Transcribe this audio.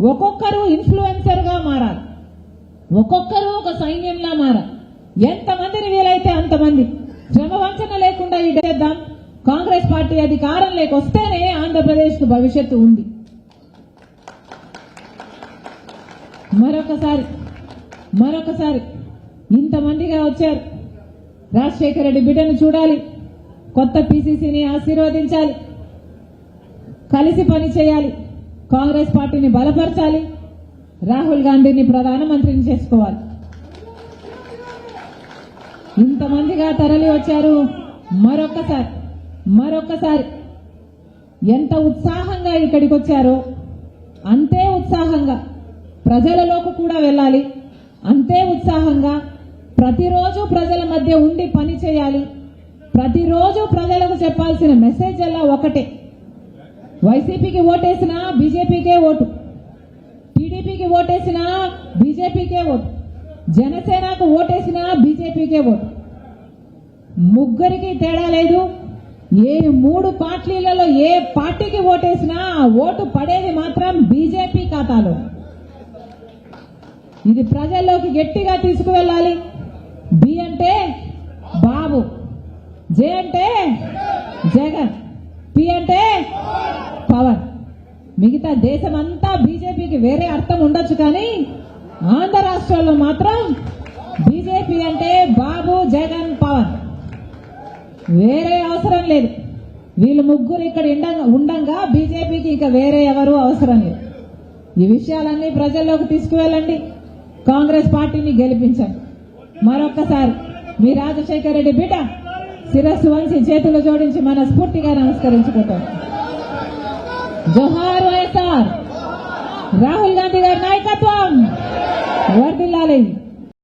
ఒక్కొక్కరు ఇన్ఫ్లుయెన్సర్గా మారాలి. ఒక్కొక్కరు ఒక సైన్యంలా మారాలి. ఎంతమందిని వీలైతే అంతమంది? శ్రమవంచన లేకుండా ఈ చేద్దాం. కాంగ్రెస్ పార్టీ అధికారం లేకొస్తేనే ఆంధ్రప్రదేశ్కు భవిష్యత్తు ఉంది. మరొకసారి మరొకసారి ఇంతమందిగా వచ్చారు. రాజశేఖర రెడ్డి బిడ్డను చూడాలి. కొత్త పీసీసీని ఆశీర్వదించాలి. కలిసి పని చేయాలి. కాంగ్రెస్ పార్టీని బలపరచాలి. రాహుల్ గాంధీని ప్రధానమంత్రిని చేసుకోవాలి. ఇంతమందిగా తరలి వచ్చారు మరొకసారి మరొకసారి ఎంత ఉత్సాహంగా ఇక్కడికి వచ్చారో అంతే ఉత్సాహంగా ప్రజలలోకి కూడా వెళ్ళాలి. అంతే ఉత్సాహంగా ప్రతిరోజు ప్రజల మధ్య ఉండి పని చేయాలి. ప్రతిరోజు ప్రజలకు చెప్పాల్సిన మెసేజ్ అలా ఒకటే. వైసీపీకి ఓటేసినా బీజేపీకే ఓటు. టీడీపీకి ఓటేసినా బీజేపీకే ఓటు. జనసేనకు ఓటేసినా బీజేపీకే ఓటు. ముగ్గురికి తేడా లేదు. ఏ మూడు పార్టీలలో ఏ పార్టీకి ఓటేసినా ఓటు పడేది మాత్రం బీజేపీ ఖాతాలో. ఇది ప్రజల్లోకి గట్టిగా తీసుకువెళ్ళాలి. బి అంటే బాబు. జే అంటే జగన్. పి అంటే పవన్ మిగతా దేశమంతా బీజేపీకి వేరే అర్థం ఉండొచ్చు కానీ ఆంధ్ర రాష్ట్రాల్లో మాత్రం బీజేపీ అంటే బాబు జగన్ పవన్ వేరే అవసరం లేదు. వీళ్ళు ముగ్గురు ఇక్కడ ఉండగా ఉండంగా బీజేపీకి ఇంకా వేరే ఎవరు అవసరం లేదు. ఈ విషయాలన్నీ ప్రజల్లోకి తీసుకువెళ్ళండి. కాంగ్రెస్ పార్టీని గెలిపించండి. మరొక్కసారి మీ రాజశేఖర రెడ్డి బిడ్డ శిరస్సు వంచి చేతులు జోడించి మనస్ఫూర్తిగా నమస్కరించుకుంటాం. జోహార్ వైఎస్ఆర్ రాహుల్ గాంధీ గారి నాయకత్వం వర్దిల్లాలి